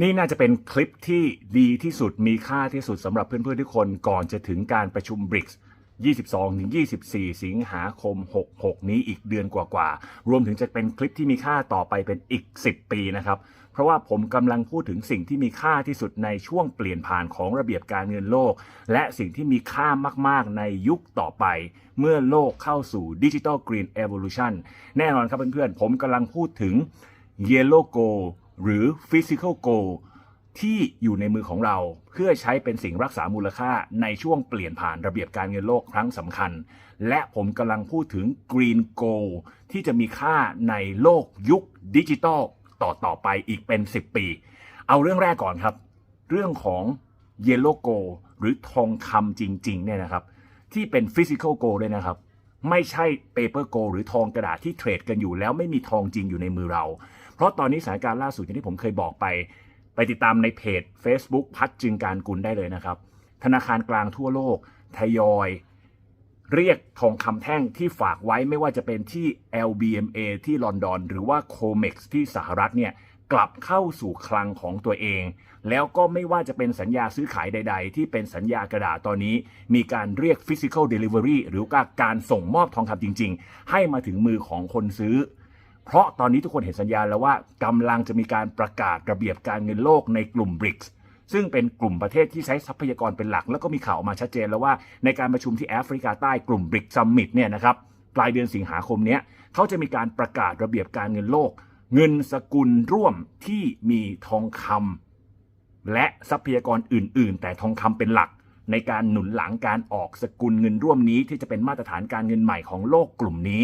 นี่น่าจะเป็นคลิปที่ดีที่สุดมีค่าที่สุดสำหรับเพื่อนๆทุกคนก่อนจะถึงการประชุม BRICS 22-24 สิงหาคม 66 นี้อีกเดือนกว่าๆ รวมถึงจะเป็นคลิปที่มีค่าต่อไปเป็นอีก 10 ปีนะครับ เพราะว่าผมกำลังพูดถึงสิ่งที่มีค่าที่สุดในช่วงเปลี่ยนผ่านของระเบียบการเงินโลก และสิ่งที่มีค่ามากๆในยุคต่อไป เมื่อโลกเข้าสู่ดิจิ t a ลกรีน e อ o l u t i o n แน่นอนครับเพื่อนๆ ผมกำลังพูดถึง Yellow Gold หรือ Physical Gold ที่อยู่ในมือของเราเพื่อใช้เป็นสิ่งรักษามูลค่าในช่วงเปลี่ยนผ่านระเบียบการเงินโลกครั้งสำคัญ และผมกำลังพูดถึง Green Gold ที่จะมีค่าในโลกยุคดิจิตอลต่อต่อไปอีกเป็น 10 ปี เอาเรื่องแรกก่อนครับ เรื่องของ Yellow Gold หรือทองคำจริงๆเนี่ยนะครับ ที่เป็น Physical Gold ด้วยนะครับ ไม่ใช่ Paper Gold หรือทองกระดาษที่เทรดกันอยู่แล้วไม่มีทองจริงอยู่ในมือเรา เพราะตอนนี้สถานการณ์ล่าสุดอย่างที่ผมเคยบอกไป ไปติดตามในเพจ Facebook พัดจึงการกุลได้เลยนะครับ ธนาคารกลางทั่วโลกทยอย เรียกทองคำแท่งที่ฝากไว้ไม่ว่าจะเป็นที่ LBMA ที่ลอนดอน หรือว่า COMEX ที่สหรัฐเนี่ย กลับเข้าสู่คลังของตัวเอง แล้วก็ไม่ว่าจะเป็นสัญญาซื้อขายใด ๆ ที่เป็นสัญญากระดาษตอนนี้ มีการเรียก Physical Delivery หรือการส่งมอบทองคำจริง ๆ ให้มาถึงมือของคนซื้อ เพราะตอนนี้ทุกคนเห็นสัญญาณแล้วว่ากำลังจะมีการประกาศระเบียบการเงินโลกในกลุ่ม BRICS ซึ่งเป็นกลุ่มประเทศที่ใช้ทรัพยากรเป็นหลัก แล้วก็มีข่าวออกมาชัดเจนแล้วว่าในการประชุมที่แอฟริกาใต้กลุ่ม BRICS Summit เนี่ยนะครับปลายเดือนสิงหาคมนี้เขาจะมีการประกาศระเบียบการเงินโลก เงินสกุลร่วมที่มีทองคำและทรัพยากรอื่น ๆ แต่ทองคำเป็นหลัก ในการหนุนหลังการออกสกุลเงินร่วมนี้ ที่จะเป็นมาตรฐานการเงินใหม่ของโลกกลุ่มนี้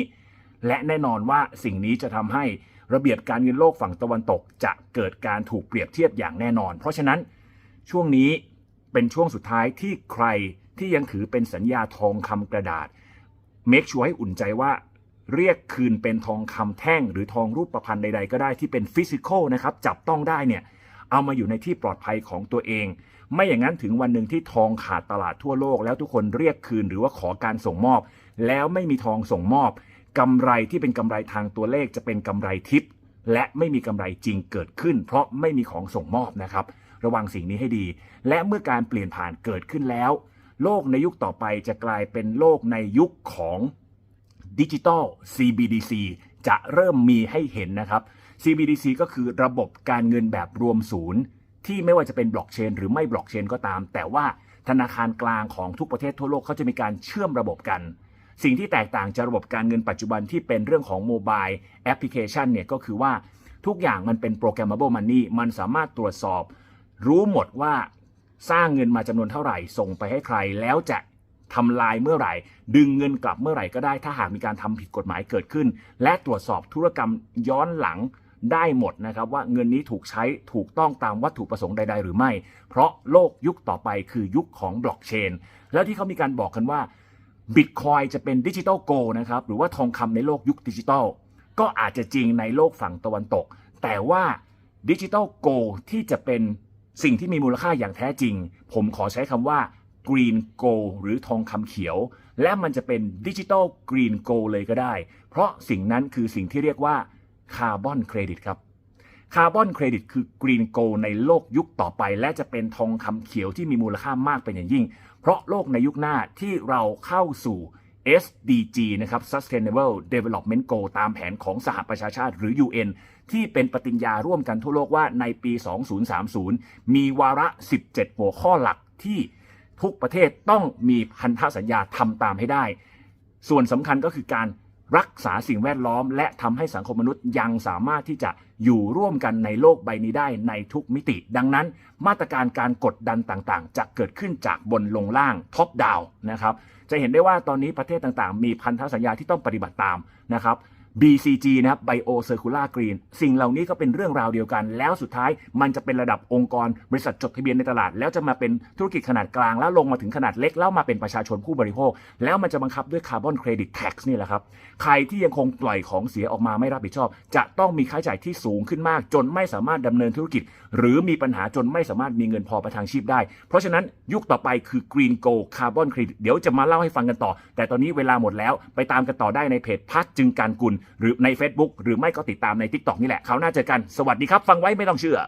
และแน่นอนว่าสิ่งนี้จะทำให้ระเบียบการเงินโลกฝั่งตะวันตกจะเกิดการถูกเปรียบเทียบอย่างแน่นอน เพราะฉะนั้นช่วงนี้เป็นช่วงสุดท้ายที่ใครที่ยังถือเป็นสัญญาทองคำกระดาษเมคชัวร์ให้อุ่นใจว่า เรียกคืนเป็นทองคำแท่ง หรือทองรูปประพันธ์ใด ๆ ก็ได้ที่เป็นฟิสิกอลนะครับจับต้องได้เนี่ยเอามาอยู่ในที่ปลอดภัยของตัวเอง ไม่อย่างนั้นถึงวันหนึ่งที่ทองขาดตลาดทั่วโลก แล้วทุกคนเรียกคืนหรือว่าขอการส่งมอบ แล้วไม่มีทองส่งมอบกำไรที่เป็นกำไรทางตัวเลขจะเป็นกำไรทิพย์และไม่มีกำไรจริงเกิดขึ้น เพราะไม่มีของส่งมอบนะครับ ระวังสิ่งนี้ให้ดี และเมื่อการเปลี่ยนผ่านเกิดขึ้นแล้ว โลกในยุคต่อไปจะกลายเป็นโลกในยุคของ ดิจิ t a ล CBDC จะเริ่มมีให้เห็นนะครับ CBDC ก็คือระบบการเงินแบบรวมศูนย์ ที่ไม่ว่าจะเป็นบล็อกเชนหรือไม่บล็อกเชนก็ตาม แต่ว่าธนาคารกลางของทุกประเทศทั่วโลกเขาจะมีการเชื่อมระบบกัน สิ่งที่แตกต่างจากระบบการเงินปัจจุบันที่เป็นเรื่องของโมบายแอปพลิเคชันเนี่ยก็คือว่าทุกอย่างมันเป็นโปรแกรม able money มันสามารถตรวจสอบ รู้หมดว่าสร้างเงินมาจำนวนเท่าไหร่ส่งไปให้ใคร แล้วจะ ทำลายเมื่อไหร่ ดึงเงินกลับเมื่อไหร่ก็ได้ถ้าหากมีการทำผิดกฎหมายเกิดขึ้น และตรวจสอบธุรกรรมย้อนหลังได้หมดนะครับว่าเงินนี้ถูกใช้ถูกต้องตามวัตถุประสงค์ใด ๆ หรือไม่ เพราะโลกยุคต่อไปคือยุคของบล็อกเชนแล้วที่เขามีการบอกกันว่าบิตคอยจะเป็นดิจิ t a ลโกนะครับหรือว่าทองคำในโลกยุคดิจิตอลก็อาจจะจริงในโลกฝั่งตะวันตก แต่ว่าดิจิ t a ลโกที่จะเป็นสิ่งที่มีมูลค่าอย่างแท้จริง ผมขอใช้คำว่า Green Gold หรือทองคำเขียว และมันจะเป็นดิจิ t a ล Green Gold เลยก็ได้ เพราะสิ่งนั้นคือสิ่งที่เรียกว่าคาร์บอนเครดิตครับคาร์บอนเครดิตคือกรีนโกลในโลกยุคต่อไป และจะเป็นทองคำเขียวที่มีมูลค่ามากเป็นอย่างยิ่ง เพราะโลกในยุคหน้าที่เราเข้าสู่ SDG นะครับ Sustainable Development Goal ตามแผนของสหประชาชาติหรือ UN ที่เป็นปฏิญญาร่วมกันทั่วโลกว่าในปี 2030 มีวาระ 17 หัวข้อหลักที่ ทุกประเทศต้องมีพันธสัญญาทำตามให้ได้ ส่วนสำคัญก็คือการรักษาสิ่งแวดล้อม และทำให้สังคมมนุษย์ยังสามารถที่จะอยู่ร่วมกันในโลกใบนี้ได้ในทุกมิติ ดังนั้น มาตรการการกดดันต่างๆ จะเกิดขึ้นจากบนลงล่างท็อปดาวนะครับจะเห็นได้ว่าตอนนี้ประเทศต่างๆ มีพันธสัญญาที่ต้องปฏิบัติตามนะครับ BCG นะครับ Bio Circular Green สิ่งเหล่านี้ก็เป็นเรื่องราวเดียวกัน แล้วสุดท้ายมันจะเป็นระดับองค์กร บริษัทจดทะเบียนในตลาด แล้วจะมาเป็นธุรกิจขนาดกลาง แล้วลงมาถึงขนาดเล็ก แล้วมาเป็นประชาชนผู้บริโภค แล้วมันจะบังคับด้วยคาร์บอนเครดิตแท็กซ์นี่แหละครับใครที่ยังคงปล่อยของเสียออกมาไม่รับผิดชอบ จะต้องมีค่าใช้จ่ายที่สูงขึ้นมาก จนไม่สามารถดำเนินธุรกิจ หรือมีปัญหาจนไม่สามารถมีเงินพอประทังชีพได้ เพราะฉะนั้นยุคต่อไปคือ Green Go Carbon Credit เดี๋ยวจะมาเล่าให้ฟังกันต่อ แต่ตอนนี้เวลาหมดแล้วไปตามกันต่อได้ในเพจพักจึงการกุลหรือใน Facebook หรือไม่ก็ติดตามใน TikTok นี่แหละเขาวหน้าเจอกันสวัสดีครับ ฟังไว้ไม่ต้องเชื่อ